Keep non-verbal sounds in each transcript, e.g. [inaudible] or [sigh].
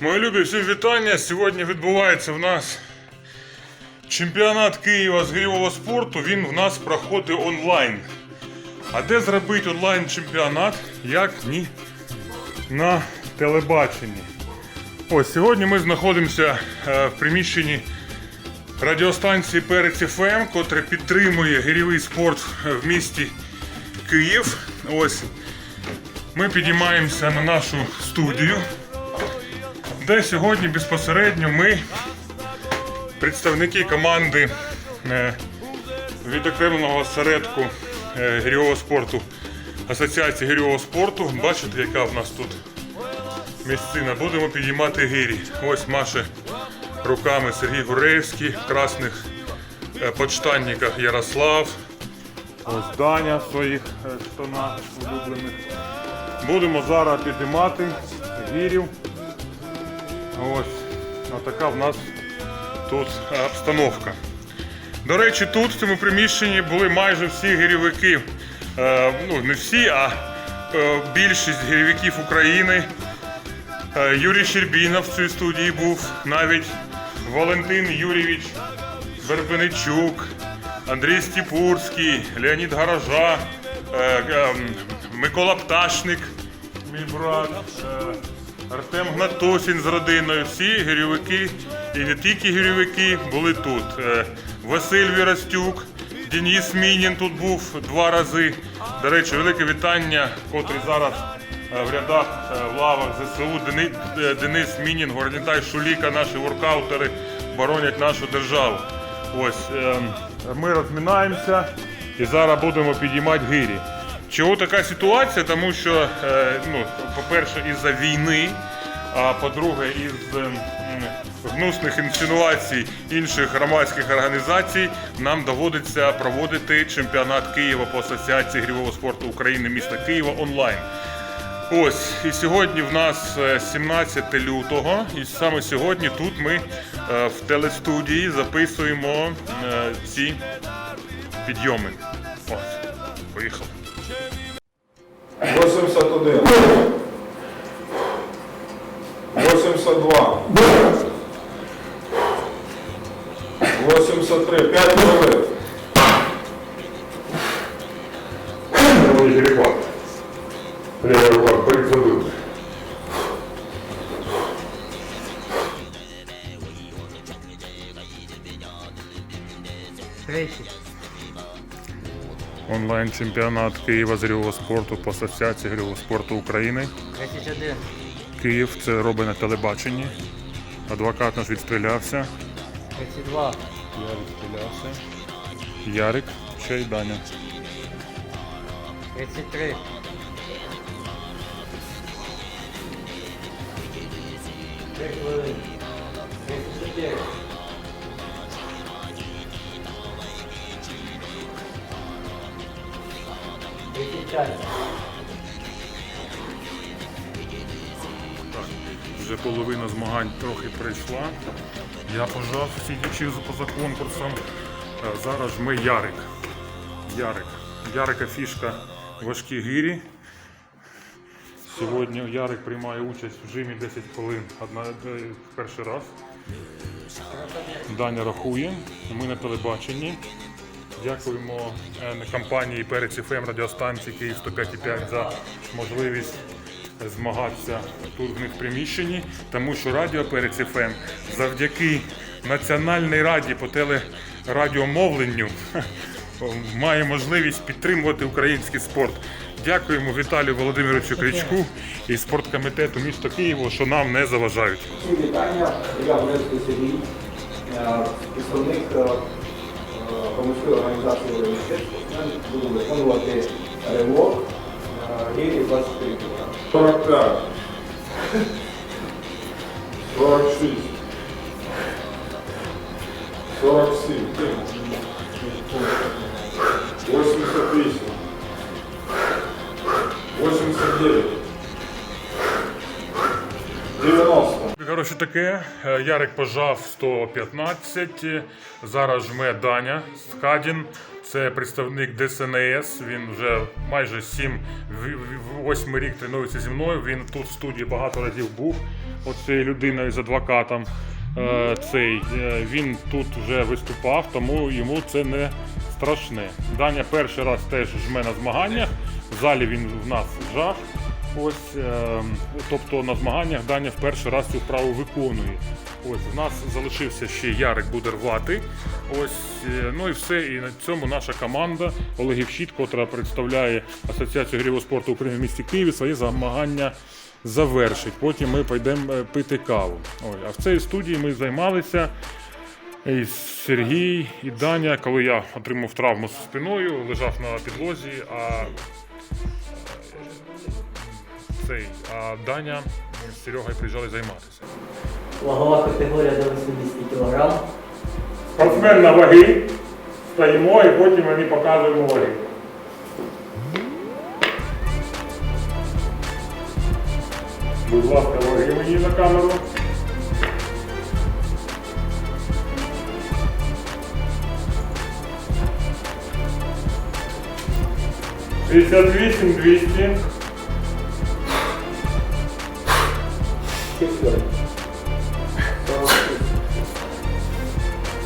Мої любі, всім вітання. Сьогодні відбувається в нас чемпіонат Києва з гірьового спорту. Він в нас проходить онлайн. А де зробити онлайн чемпіонат, як ні на телебаченні? Ось сьогодні ми знаходимося е, в приміщенні радіостанції Перець ФМ, котре підтримує гірьовий спорт в місті Київ. Ось ми підіймаємося на нашу студію, де сьогодні безпосередньо ми, представники команди е, відокремленого осередку е, гірьового спорту Асоціації гірьового спорту. Бачите, яка в нас тут місцина. Будемо підіймати гирі. Ось Маша руками Сергій Гуреївський, в красних е, почтанниках Ярослав. Ось Даня в своїх штанах улюблених. Будемо зараз підіймати гірів. Ось така в нас тут обстановка. До речі, тут в цьому приміщенні були майже всі гірівики. Е, ну, не всі, а е, більшість гірівиків України. Е, Юрій Щербінов в цій студії був, навіть Валентин Юрійович Вербеничук, Андрій Стіпурський, Леонід Гаража, е, е, Микола Пташник, мій брат, Артем Гнатосін з родиною. Всі гірьовики і не тільки гірьовики були тут. Е, Василь Вірастюк, Денис Мінін тут був два рази. До речі, велике вітання, котрий зараз е, в рядах е, в лавах ЗСУ Денис Мінін, Гордінтай Шуліка, наші воркаутери боронять нашу державу. Ось ем, ми розминаємося і зараз будемо підіймати гирі. Чого така ситуація? Тому що, е, ну, по-перше, із-за війни, а по-друге, із ем, гнусних інсинуацій інших громадських організацій нам доводиться проводити чемпіонат Києва по асоціації грівого спорту України міста Києва онлайн. Ось і сьогодні в нас е, 17 лютого, і саме сьогодні тут ми е, в телестудії записуємо е, ці підйоми. Ось, поїхали. 81. 82. 83. 5 хвилин. Перехват. Левый рукав прицелил. Тридцять. Онлайн-чемпіонат Києва з гірьового спорту по Асоціації гірьового спорту України. 31. Київ це робить на телебаченні. Адвокат наш відстрілявся. 32. Я відстрілявся. Ярик, ще й Даня. 33. Три хвилини. Так, вже половина змагань трохи прийшла. Я пожав, сидячи поза конкурсом. Е, Зараз ми Ярик. Ярик. Ярика фішка важкі гирі. Сьогодні Ярик приймає участь в жимі 10 хвилин одна, е, перший раз. Даня рахує. Ми на телебаченні. Дякуємо е, компанії Перець ФМ радіостанції Київ 105,5 за можливість змагатися тут в них приміщенні, тому що радіо Перець ФМ завдяки Національній раді по телерадіомовленню [laughs] має можливість підтримувати український спорт. Дякуємо Віталію Володимировичу Кричку і спорткомітету міста Києва, що нам не заважають. Вітання. Я Сергій, е, представник е, громадської організації університету мистецтва». Я буду виконувати е, гірі 24 кг. 45. 46. 47. 89. 90. Коротше таке, Ярик пожав 115, е, зараз жме Даня Скадін. Це представник ДСНС. Він вже майже 7 8 рік тренується зі мною. Він тут в студії багато разів був. Оцею людиною з адвокатом. Е, Цей е, він тут вже виступав, тому йому це не страшне. Даня перший раз теж жме на змаганнях. В залі він в нас жав. Ось, е, тобто на змаганнях Даня в перший раз цю вправу виконує. Ось в нас залишився ще Ярик буде рвати. Ось, е, ну і все. І на цьому наша команда Олегів Щит, котра представляє Асоціацію грівого спорту України в місті Києві, свої змагання завершить. Потім ми підемо е, пити каву. Ой, а в цій студії ми займалися. І Сергій і Даня, коли я отримав травму з спиною, лежав на підлозі, а цей, а Даня з Серегою приїжджали займатися. Вагова категорія до 80 кг. Спортсмен на ваги, стоїмо і потім вони показуємо ваги. Будь ласка, ваги мені на камеру. П'ятдесят вісім, двісті.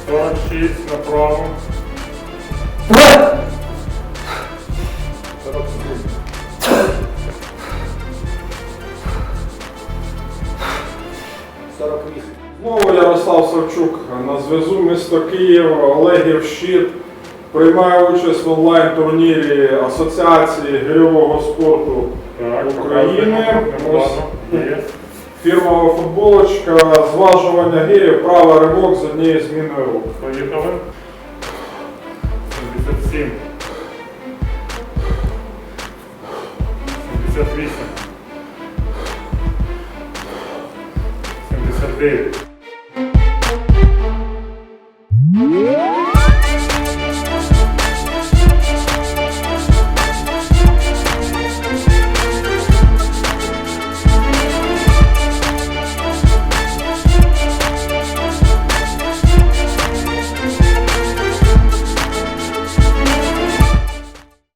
Сорок шість направо. 48. Знову Ярослав Савчук на зв'язу місто Київ, Олегів Щит. Приймає участь в онлайн-турнірі Асоціації гирьового спорту України. Ось. Фірмова футболочка, зважування гирів, права ривок з однією зміною рук. Поїхали. 77. 78. 79.